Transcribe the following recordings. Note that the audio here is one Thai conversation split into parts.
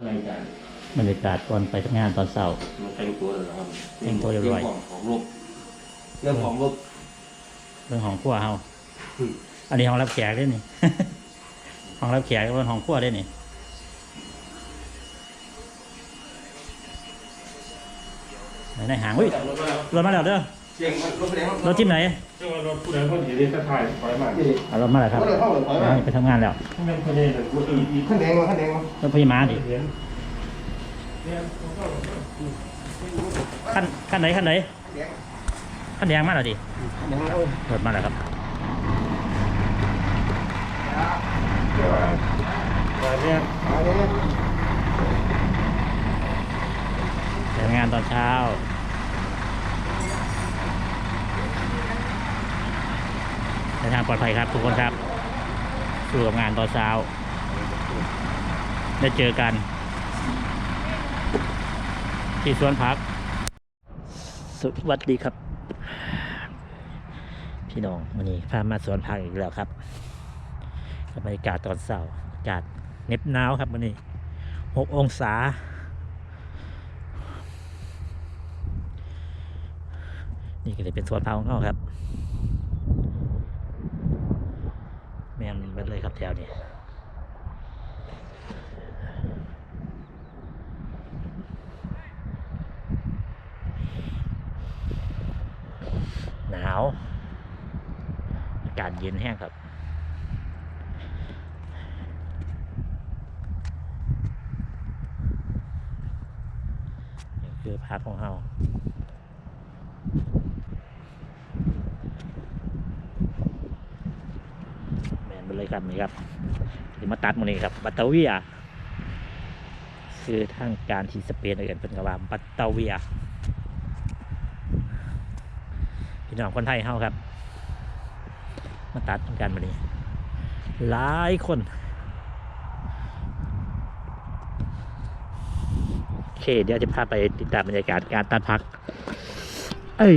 อะไรกันบรรยากาศก่อนไปทำงานตอนเช้ามันแต่งตัวเลยนะครับแต่งตัวเรียบร้อย เรื่องของรบเรื่องของรบเรื่องของขั้วเฮาอืมอันนี้ห้องรับแขกด้วยนี่ ห้องรับแขกเป็นห้องขั้วด้วยนี่ไหนในหางอุ้ยรถมาแล้วรถมาแล้วเด้อ เสียงรถไปไหนรถจิ้มไหนเจ้ารถผู้ใดคนเห็นได้ถ่ายถอยมานี่เอารถมาแล้วครับรถเข้าเลยถอยมาไปทำงานแล้วที่นั่นคนนี้แต่ผู้อีอีขั้นแดงมาขั้นแดงมารถพยาบาลดิเห็นเนี่ยเขาก็ขั้นขั้นไหนขั้นไหนแดงขั้นแดงมาแล้วดิขั้นแดงแล้วรถมาแล้วครับแต่เนี่ยมาเนี่ยไปทำงานตอนเช้า ในทางปลอดภัยครับทุกคนครับ สู่กับงานตอนเช้า ได้เจอกัน ที่สวนพัก สวัสดีครับ พี่น้องวันนี้พามาสวนพักอีกแล้วครับบรรยากาศตอนเช้าอากาศเน็บหนาวครับวันนี้หกองศานี่ก็เลยเป็นสวนพักของเขาครับ แม่นเบิดเลยครับแถวนี้ หนาวอากาศเย็นแห้งครับ นี่คือพักของเราแมนไปเลยครับนี่ครับทีมาตัดมันนี่ครับบัตเตเวียคือทางการที่สเปนเอื่นเป็นกว่าบัตเตเวีย พี่น้องคนไทยเฮาครับ มาตัดการมานี้หลายคนโอเคเดี๋ยวจะพาไปติดตามบรรยากาศการตัดพัก เอ้ย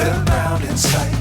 the mountain sight.